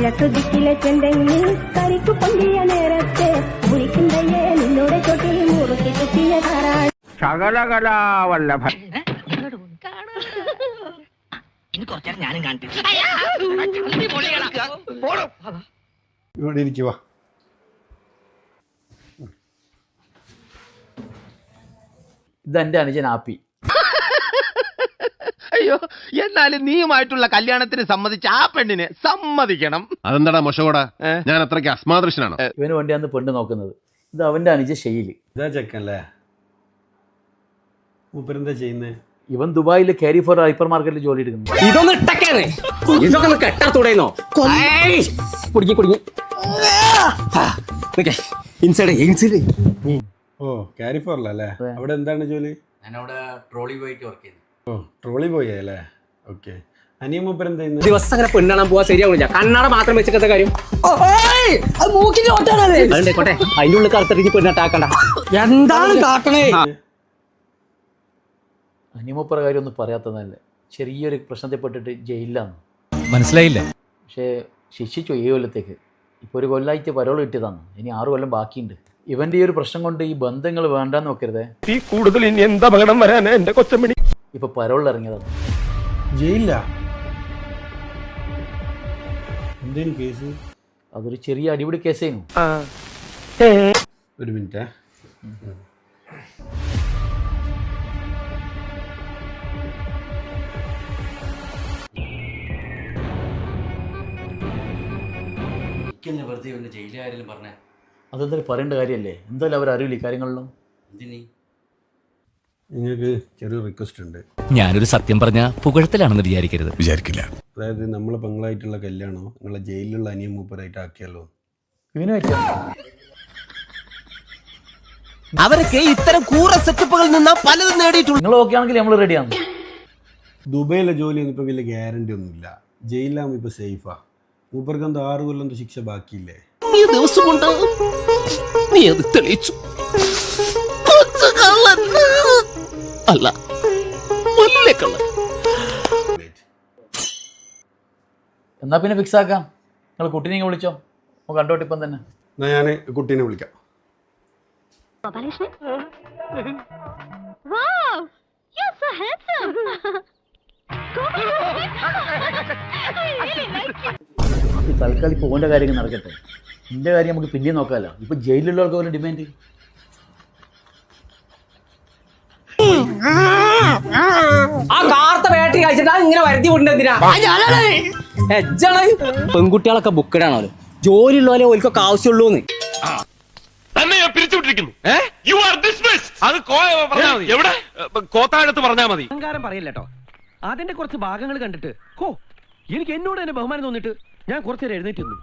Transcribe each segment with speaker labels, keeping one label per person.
Speaker 1: കിഴക്ക് ദിക്കിലെ ചെന്തെങ്ങിൽ കരിക്കു പൊന്തിയ നേരത്തെ വിളിക്കുന്നയ്യേ നിന്നോട് ചൊട്ടിൽ മുറുക്കി കുത്തിയ താറാണ്
Speaker 2: ശകലകലാവല്ലഭൻ.
Speaker 3: ഇനി കുറച്ചേരം ഞാനും
Speaker 4: ഇവിടെ ഇരിക്കുക
Speaker 5: അനുജൻ ആപ്പി.
Speaker 2: അയ്യോ എന്നാലും നീയുമായിട്ടുള്ള കല്യാണത്തിന് സമ്മതിച്ച ആ പെണ്ണിനെ സമ്മതിക്കണം.
Speaker 6: അതെന്താടാ മൊശകോടാ? ഞാൻ അത്രയ്ക്ക് അസ്മാദൃശനാണ്
Speaker 5: ഇവന് വേണ്ടിയാണ് പെണ്ണ് നോക്കുന്നത്. ഇത് അവന്റെ അനുജ ശൈലി
Speaker 4: ഇതാ ചെക്കല്ലേ? മൂപ്പരെന്താ ചെയ്യുന്നേ?
Speaker 5: ഇവൻ ദുബായിലെ കാരി ഫോർ ഹൈപ്പർ മാർക്കറ്റിൽ ജോലി എടുക്കുന്നു.
Speaker 3: ഇതൊന്ന് ഇട്ടക്കാണ് ഇതൊക്കെ ഒന്ന് കെട്ടാ തുടയുന്നോ കുടുങ്ങി കുടുങ്ങി. ഇൻസൈഡ് ഇൻസൈഡ്
Speaker 4: ഓ കാരി ഫോറിലല്ലേ. അവിടെ എന്താണ് ജോലി?
Speaker 5: ഞാനവിടെ ട്രോളി പോയിട്ട് വർക്ക് ചെയ്യുന്നു.
Speaker 4: ഓ ട്രോളി പോയി അല്ലേ ഓക്കെ അനിയ മൂപ്പരെന്താ ചെയ്യുന്നത്?
Speaker 3: ദിവസം അങ്ങനെ പെണ്ണാണാൻ പോവാ ശരിയാവില്ല കണ്ണാട മാത്രം വെച്ചിട്ടത്തെ കാര്യം. അതുകൊണ്ടേക്കോട്ടെ അതിന്റെ ഉള്ളിൽ കറുത്തിട്ട് പെണ്ണാട്ടാക്കണ്ട എന്താണ് കാട്ടണേ?
Speaker 5: അനിമപ്പുറ കാര്യം ഒന്നും പറയാത്തതല്ലേ? ചെറിയൊരു പ്രശ്നത്തിൽപ്പെട്ടിട്ട് ജയിലിലാണ്
Speaker 7: മനസ്സിലായില്ല.
Speaker 5: പക്ഷേ ശിക്ഷിച്ചു ഈ കൊല്ലത്തേക്ക്. ഇപ്പോൾ ഒരു കൊല്ലായിട്ട് പരോൾ കിട്ടിയതാണ് ഇനി ആറ് കൊല്ലം ബാക്കിയുണ്ട്. ഇവന്റെ ഈ ഒരു പ്രശ്നം കൊണ്ട് ഈ ബന്ധങ്ങൾ വേണ്ടെന്ന് നോക്കരുതേ.
Speaker 2: ഈ കൂടുതൽ ഇനി എന്താ അപകടം വരാനാ? എന്റെ കൊച്ചമ്മണി.
Speaker 5: ഇപ്പൊ പരോളിൽ ഇറങ്ങിയതാണ്.
Speaker 4: ജയിലില്ല എന്തേലും കേസ്?
Speaker 5: അതൊരു ചെറിയ അടിപിടി കേസായിരുന്നു
Speaker 4: ഒരു മിനിറ്റ്.
Speaker 7: വെറുതെ ഇവന്റെ ജയിലുകാരെല്ലാം പറഞ്ഞേ?
Speaker 5: അതെന്തായാലും പറയേണ്ട കാര്യമല്ലേ എന്തായാലും അവർ അറിയില്ല ഈ കാര്യങ്ങളിലും?
Speaker 7: എന്തിനീ?
Speaker 4: നിങ്ങൾക്ക് ചെറിയ റിക്വസ്റ്റ് ഉണ്ട്.
Speaker 7: ഞാനൊരു സത്യം പറഞ്ഞ പുകഴത്തിലാണെന്ന് വിചാരിക്കരുത്. വിചാരിക്കില്ല.
Speaker 4: അതായത് നമ്മളെ പെങ്ങളായിട്ടുള്ള കല്യാണോ? നിങ്ങളെ ജയിലിലുള്ള അനിയ മൂപ്പരായിട്ട് ആക്കിയല്ലോ
Speaker 5: ഇവന്
Speaker 8: അവരൊക്കെ ഇത്തരം കൂറ സെറ്റപ്പുകളിൽ നിന്ന് പലതും നേടിയിട്ടുണ്ട്
Speaker 5: നിങ്ങൾ ഓക്കെ ആണെങ്കിൽ നമ്മൾ റെഡിയാണ്
Speaker 4: ദുബൈയിലെ ജോലിയൊന്നും ഇപ്പോൾ വലിയ ഗ്യാരണ്ടി ഒന്നുമില്ല. ജയിലിലാകുമ്പോൾ ഇപ്പോൾ സേഫാ മൂപ്പർക്ക് എന്തോ ആറ് കൊല്ലം എന്തോ ശിക്ഷ ബാക്കിയില്ലേ?
Speaker 8: ഈ ദിവസം കൊണ്ട് നീ അത് തെളിയിച്ചു. അല്ല
Speaker 5: എന്നാ പിന്നെ ഫിക്സ് ആക്കാം. നിങ്ങൾ കുട്ടീനെ ഇങ്ങ് വിളിച്ചോ. നമുക്ക് കണ്ടോട്ടെ ഇപ്പം തന്നെ.
Speaker 4: എന്നാ ഞാൻ കുട്ടീനെ വിളിക്കാം.
Speaker 5: തൽക്കാലം ഇപ്പോൾ ഓന്റെ കാര്യങ്ങൾ നടക്കട്ടെ. എന്റെ കാര്യം നമുക്ക് പിന്നെ നോക്കാമല്ലോ ഇപ്പൊ ജയിലിലുള്ളവർക്ക് പോലും ഡിമാൻഡ്
Speaker 3: ആ കാർത്ത ബാറ്ററി കഴിച്ചിട്ട് ഇങ്ങനെ വരുത്തി വിടണ്ട എന്തിനാ? എജ്ജാണ്. പെൺകുട്ടികളൊക്കെ ബുക്കഡാണല്ലോ ജോലി ഉള്ളവരെ ഓൽക്കൊക്കെ ആവശ്യമുള്ളൂന്ന്.
Speaker 6: തന്നെ ഞാൻ പിരിച്ചുവിട്ടിരിക്കുന്നു. യു ആർ അത് എവിടെ? കോത്താഴത്ത് പറഞ്ഞാൽ മതി.
Speaker 9: അഹങ്കാരം അതിന്റെ കുറച്ച് ഭാഗങ്ങൾ കണ്ടിട്ട്. ഹോ എനിക്ക് എന്നോട് തന്നെ ബഹുമാനം തോന്നിട്ട് ഞാൻ കുറച്ചേരം എഴുന്നേറ്റ് നിന്നു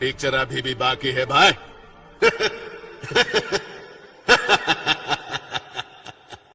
Speaker 6: പിക്ചർ അഭി ബാക്കി ഹെ ഭായ്